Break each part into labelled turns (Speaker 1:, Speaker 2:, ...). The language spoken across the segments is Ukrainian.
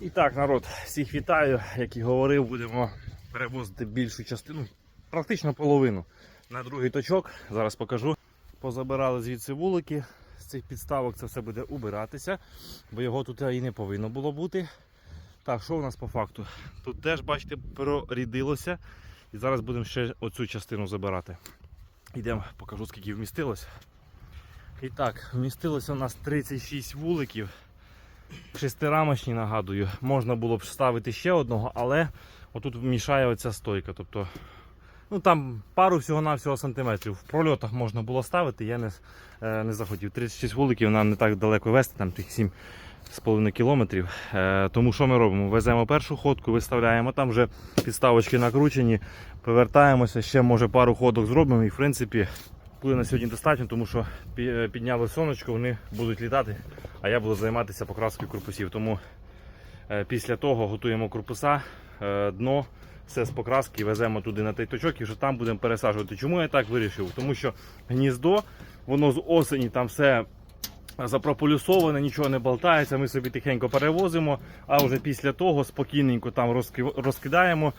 Speaker 1: І так, народ, всіх вітаю. Як і говорив, будемо перевозити більшу частину, практично половину на другий точок. Зараз покажу. Позабирали звідси вулики. З цих підставок це все буде убиратися, бо його тут і не повинно було бути. Так, що у нас по факту? Тут теж, бачите, прорідилося. І зараз будемо ще оцю частину забирати. Йдемо, покажу, скільки вмістилось. І так, вмістилося у нас 36 вуликів. Шестирамочні, нагадую, можна було б ставити ще одного, але отут мішає оця стойка. Тобто, ну там пару всього-навсього сантиметрів. В прольотах можна було ставити, я не, е, не захотів. 36 вуликів нам не так далеко вести, там тих 7,5 кілометрів. Е, тому що ми робимо? Веземо першу ходку, виставляємо, там вже підставочки накручені, повертаємося, ще може пару ходок зробимо і в принципі. Буде на сьогодні достатньо, тому що е, підняли сонечко, вони будуть літати, а я буду займатися покраскою корпусів. Тому е, після того готуємо корпуса, е, дно, все з покраски веземо туди на той точок і вже там будемо пересаджувати. Чому я так вирішив? Тому що гніздо, воно з осені там все запрополюсоване, нічого не болтається, ми собі тихенько перевозимо, а вже після того спокійненько там розкидаємо,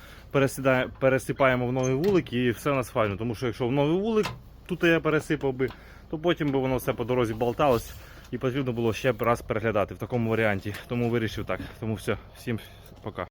Speaker 1: пересипаємо в новий вулик і все у нас файно. Тому що якщо в новий вулик тут я пересипав би, то потім би воно все по дорозі болталось і потрібно було ще раз переглядати в такому варіанті. Тому вирішив так. Тому все, всім пока.